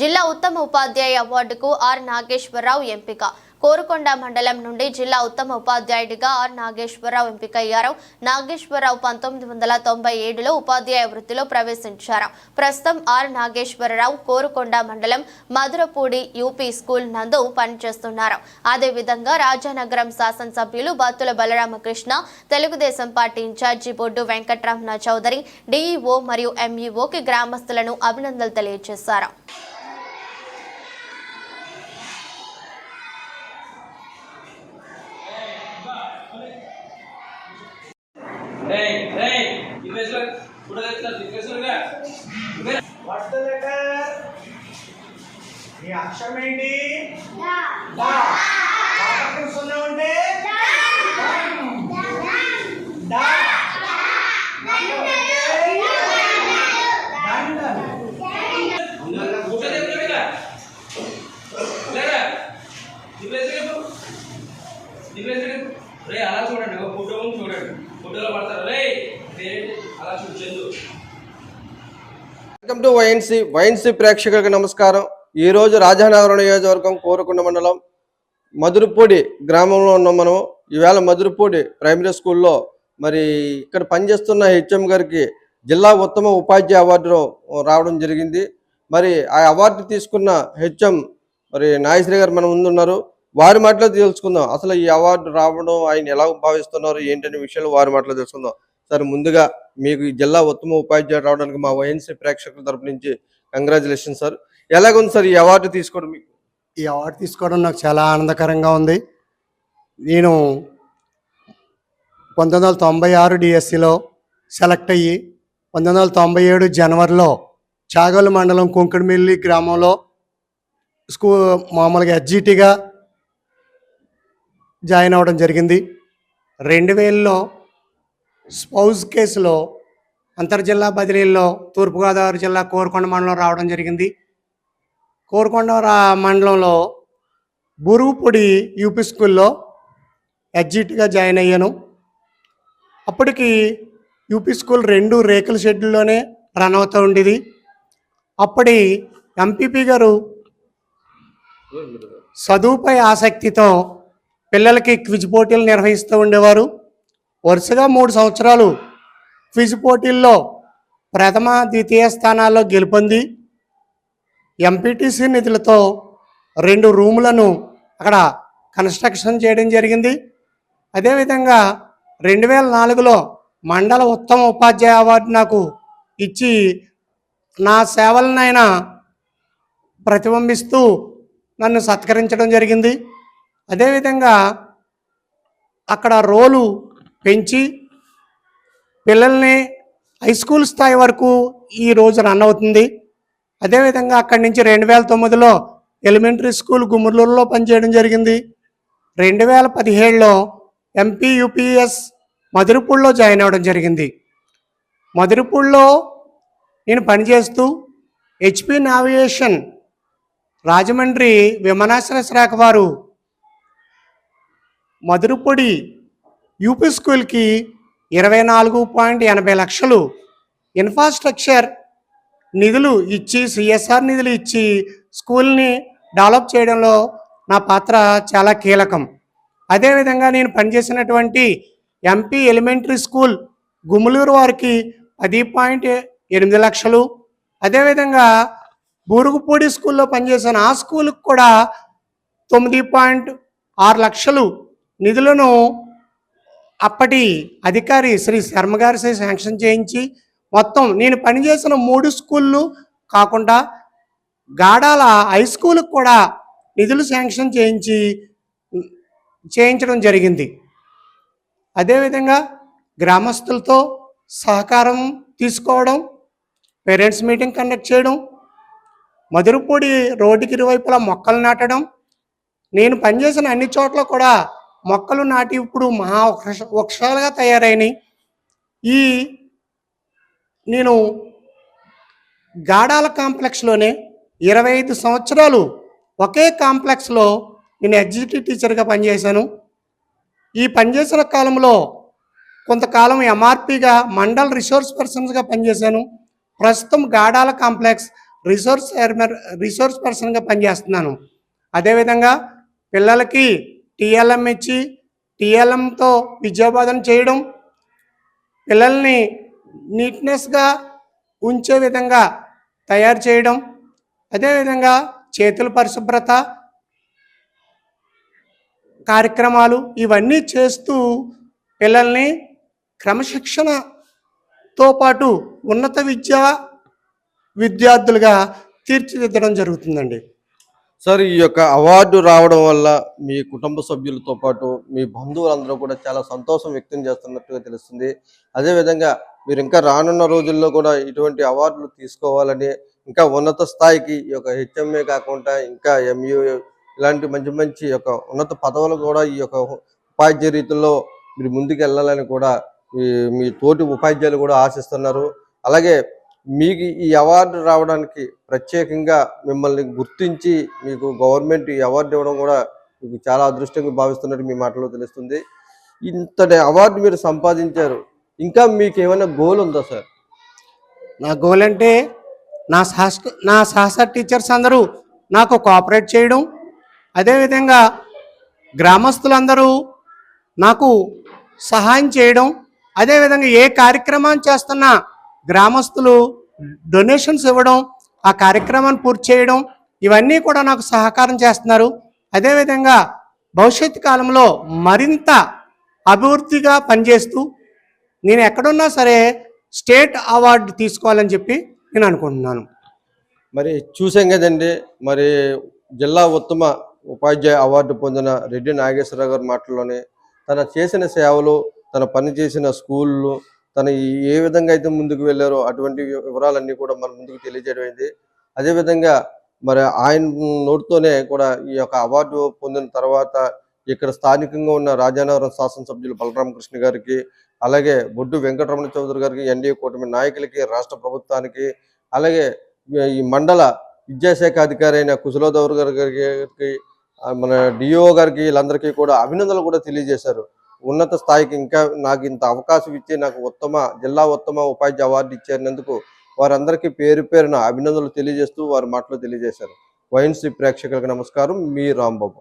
జిల్లా ఉత్తమ ఉపాధ్యాయ అవార్డుకు ఆర్ నాగేశ్వరరావు ఎంపిక. కోరుకొండ మండలం నుండి జిల్లా ఉత్తమ ఉపాధ్యాయుడిగా ఆర్ నాగేశ్వరరావు ఎంపికయ్యారు. నాగేశ్వరరావు పంతొమ్మిది వందల తొంభై ఏడులో ఉపాధ్యాయ వృత్తిలో ప్రవేశించారు. ప్రస్తుతం ఆర్ నాగేశ్వరరావు కోరుకొండ మండలం మధురపూడి యూపీ స్కూల్ నందు పనిచేస్తున్నారు. అదేవిధంగా రాజానగరం శాసనసభ్యులు Battula Balaramakrishna Telugu Desam party incharge Boddu Venkataramana Chowdary DEO మరియు ఎంఈఓకి గ్రామస్తులను అభినందనలు తెలియజేశారు. What's the. లెటర్ ఈ అక్షరం ఏంటి సున్నా ఉంటే? రే అలా చూడండి. ఒక ఫోటో చూడండి. ఫోటోలో పడతారు. రే అలా చూడు Chandu. Welcome to YNC YNC ప్రేక్షకులకు నమస్కారం. ఈ రోజు రాజానగరం నియోజకవర్గం కోరుకున్న మండలం మధురపూడి గ్రామంలో ఉన్నాం మనం ఈవేళ మధురపూడి ప్రైమరీ స్కూల్లో మరి ఇక్కడ పనిచేస్తున్న హెచ్ఎం గారికి జిల్లా ఉత్తమ ఉపాధ్యాయ అవార్డు రావడం జరిగింది. మరి ఆ అవార్డు తీసుకున్న హెచ్ఎం మరి నాగశ్రీ గారు మన ముందు ఉన్నారు. వారి మాటలో తెలుసుకుందాం. అసలు ఈ అవార్డు రావడం ఆయన ఎలా భావిస్తున్నారు? ఏంటనే విషయాలు వారి మాటలో తెలుసుకుందాం. సార్ ముందుగా మీకు ఈ జిల్లా ఉత్తమ ఉపాధ్యాయుడు రావడానికి మా వైఎన్సీ ప్రేక్షకుల తరపు నుంచి కంగ్రాచులేషన్ సార్. ఎలాగుంది సార్ ఈ అవార్డు తీసుకోవడం మీకు? ఈ అవార్డు తీసుకోవడం నాకు చాలా ఆనందకరంగా ఉంది. నేను పంతొమ్మిది వందల తొంభై ఆరు డిఎస్సిలో సెలెక్ట్ అయ్యి పంతొమ్మిది వందల తొంభై ఏడు జనవరిలో చాగోలు మండలం కుంకుడుమిల్లి గ్రామంలో స్కూ మామూలుగా ఎస్జిటిగా జాయిన్ అవ్వడం జరిగింది. రెండు వేలలో స్పౌజ్ కేసులో అంతర్జిల్లా బదిలీల్లో తూర్పుగోదావరి జిల్లా కోరుకొండ మండలం రావడం జరిగింది. కోరుకొండ రా- మండలంలో బురుగుపొడి యూపీ స్కూల్లో ఎగ్జిట్గా జాయిన్ అయ్యాను. అప్పటికి యూపీ స్కూల్ రెండు రేకుల షెడ్యూల్లోనే రన్ అవుతూ ఉండేది. అప్పటి ఎంపీపీ గారు చదువుపై ఆసక్తితో పిల్లలకి క్విజ్ పోటీలు నిర్వహిస్తూ ఉండేవారు. వరుసగా మూడు సంవత్సరాలు క్విజ్ పోటీల్లో ప్రథమ ద్వితీయ స్థానాల్లో గెలుపొంది. ఎంపీటీసీ నిధులతో రెండు రూములను అక్కడ కన్స్ట్రక్షన్ చేయడం జరిగింది. అదేవిధంగా రెండు వేల నాలుగులో మండల ఉత్తమ ఉపాధ్యాయ అవార్డు నాకు ఇచ్చి నా సేవలనైనా ప్రతిబింబిస్తూ నన్ను సత్కరించడం జరిగింది. అదేవిధంగా అక్కడ రోలు పెంచి పిల్లల్ని హై స్కూల్ స్థాయి వరకు ఈ రోజు రన్ అవుతుంది. అదేవిధంగా అక్కడి నుంచి రెండు వేల తొమ్మిదిలో ఎలిమెంటరీ స్కూల్ గుమ్మర్లూరులో పనిచేయడం జరిగింది. రెండు వేల పదిహేడులో ఎంపీ యూపీఎస్ మధురపూడిలో జాయిన్ అవ్వడం జరిగింది. మధురపూడిలో నేను పనిచేస్తూ హెచ్పి నావిగేషన్ రాజమండ్రి విమానాశ్రయ శాఖ వారు మధురపొడి యూపీ స్కూల్కి ఇరవై నాలుగు పాయింట్ ఎనభై లక్షలు ఇన్ఫ్రాస్ట్రక్చర్ నిధులు ఇచ్చి సిఎస్ఆర్ నిధులు ఇచ్చి స్కూల్ని డెవలప్ చేయడంలో నా పాత్ర చాలా కీలకం. అదేవిధంగా నేను పనిచేసినటువంటి ఎంపీ ఎలిమెంటరీ స్కూల్ గుమ్మలూరు వారికి పది పాయింట్ ఎనిమిది లక్షలు. అదేవిధంగా బూరుగుపూడి స్కూల్లో పనిచేసిన ఆ స్కూల్కి కూడా తొమ్మిది పాయింట్ ఆరు లక్షలు నిధులను అప్పటి అధికారి శ్రీ శర్మ గారి శాంక్షన్ చేయించి మొత్తం నేను పనిచేసిన మూడు స్కూళ్ళు కాకుండా గాడాల హై స్కూల్కి కూడా నిధులు శాంక్షన్ చేయించి చేయించడం జరిగింది. అదేవిధంగా గ్రామస్తులతో సహకారం తీసుకోవడం పేరెంట్స్ మీటింగ్ కండక్ట్ చేయడం మధురపూడి రోడ్డుకి ఇరువైపులా మొక్కలు నాటడం నేను పనిచేసిన అన్ని చోట్ల కూడా మొక్కలు నాటి ఇప్పుడు మహా వృక్షాలుగా తయారైనవి ఈ నేను గాడాల కాంప్లెక్స్లోనే ఇరవై ఐదు సంవత్సరాలు ఒకే కాంప్లెక్స్లో నేను ఎగ్జిక్యూటివ్ టీచర్గా పనిచేశాను. ఈ పనిచేసిన కాలంలో కొంతకాలం ఎంఆర్పిగా మండల్ రిసోర్స్ పర్సన్స్గా పనిచేశాను. ప్రస్తుతం గాడాల కాంప్లెక్స్ రిసోర్స్ రిసోర్స్ పర్సన్గా పనిచేస్తున్నాను. అదేవిధంగా పిల్లలకి టీఎల్ఎం ఇచ్చి టీఎల్ఎంతో విద్యాబోధన చేయడం పిల్లల్ని నీట్నెస్గా ఉంచే విధంగా తయారు చేయడం అదేవిధంగా చేతుల పరిశుభ్రత కార్యక్రమాలు ఇవన్నీ చేస్తూ పిల్లల్ని క్రమశిక్షణతో పాటు ఉన్నత విద్యా విద్యార్థులుగా తీర్చిదిద్దడం జరుగుతుందండి. సార్ ఈ యొక్క అవార్డు రావడం వల్ల మీ కుటుంబ సభ్యులతో పాటు మీ బంధువులందరూ కూడా చాలా సంతోషం వ్యక్తం చేస్తున్నట్టుగా తెలుస్తుంది. అదేవిధంగా మీరు ఇంకా రానున్న రోజుల్లో కూడా ఇటువంటి అవార్డులు తీసుకోవాలని ఇంకా ఉన్నత స్థాయికి ఈ యొక్క హెచ్ఎంఏ కాకుండా ఇంకా ఎంయూ ఇలాంటి మంచి మంచి యొక్క ఉన్నత పదవులు కూడా ఈ యొక్క ఉపాధ్యాయ రీతిలో మీరు ముందుకు వెళ్ళాలని కూడా మీ మీ తోటి ఉపాధ్యాయులు కూడా ఆశిస్తున్నారు. అలాగే మీకు ఈ అవార్డు రావడానికి ప్రత్యేకంగా మిమ్మల్ని గుర్తించి మీకు గవర్నమెంట్ ఈ అవార్డు ఇవ్వడం కూడా మీకు చాలా అదృష్టంగా భావిస్తున్నట్టు మీ మాటలో తెలుస్తుంది. ఇంతటి అవార్డు మీరు సంపాదించారు. ఇంకా మీకు ఏమైనా గోల్ ఉందా సార్? నా గోల్ అంటే నా సహస్ నా సహస టీచర్స్ అందరూ నాకు కోఆపరేట్ చేయడం. అదేవిధంగా గ్రామస్తులందరూ నాకు సహాయం చేయడం. అదేవిధంగా ఏ కార్యక్రమాన్ని చేస్తున్నా గ్రామస్తులు డొనేషన్స్ ఇవ్వడం ఆ కార్యక్రమాన్ని పూర్తి చేయడం ఇవన్నీ కూడా నాకు సహకారం చేస్తున్నారు. అదేవిధంగా భవిష్యత్తు కాలంలో మరింత అభివృద్ధిగా పనిచేస్తూ నేను ఎక్కడున్నా సరే స్టేట్ అవార్డు తీసుకోవాలని చెప్పి నేను అనుకుంటున్నాను. మరి చూసాం కదండి మరి జిల్లా ఉత్తమ ఉపాధ్యాయ అవార్డు పొందిన రెడ్డి నాగేశ్వరరావు గారి మాటల్లోనే తన చేసిన సేవలు తన పని చేసిన స్కూళ్ళు తన ఈ- ఏ విధంగా అయితే ముందుకు వెళ్ళారో అటువంటి వివరాలన్నీ కూడా మన ముందుకు తెలియజేయడం అయింది అదేవిధంగా మరి ఆయన నోటితోనే కూడా ఈ యొక్క అవార్డు పొందిన తర్వాత ఇక్కడ స్థానికంగా ఉన్న రాజానగరం శాసనసభ్యులు బలరామకృష్ణ గారికి అలాగే బొడ్డు వెంకటరమణ చౌదరి గారికి ఎన్డీఏ కూటమి నాయకులకి రాష్ట్ర ప్రభుత్వానికి అలాగే ఈ మండల విద్యాశాఖ అధికారి అయిన కుశలోదవర్ గారి గారికి మన డిఓ గారికి వీళ్ళందరికీ కూడా అభినందనలు కూడా తెలియజేశారు. ఉన్నత స్థాయికి ఇంకా నాకు ఇంత అవకాశం ఇచ్చి నాకు ఉత్తమ జిల్లా ఉత్తమ ఉపాధ్యాయ అవార్డు ఇచ్చినందుకు వారందరికీ పేరు పేరున అభినందనలు తెలియజేస్తూ వారి మాటలు తెలియజేశారు. వైఎన్సీ ప్రేక్షకులకు నమస్కారం. మీ రాంబాబు.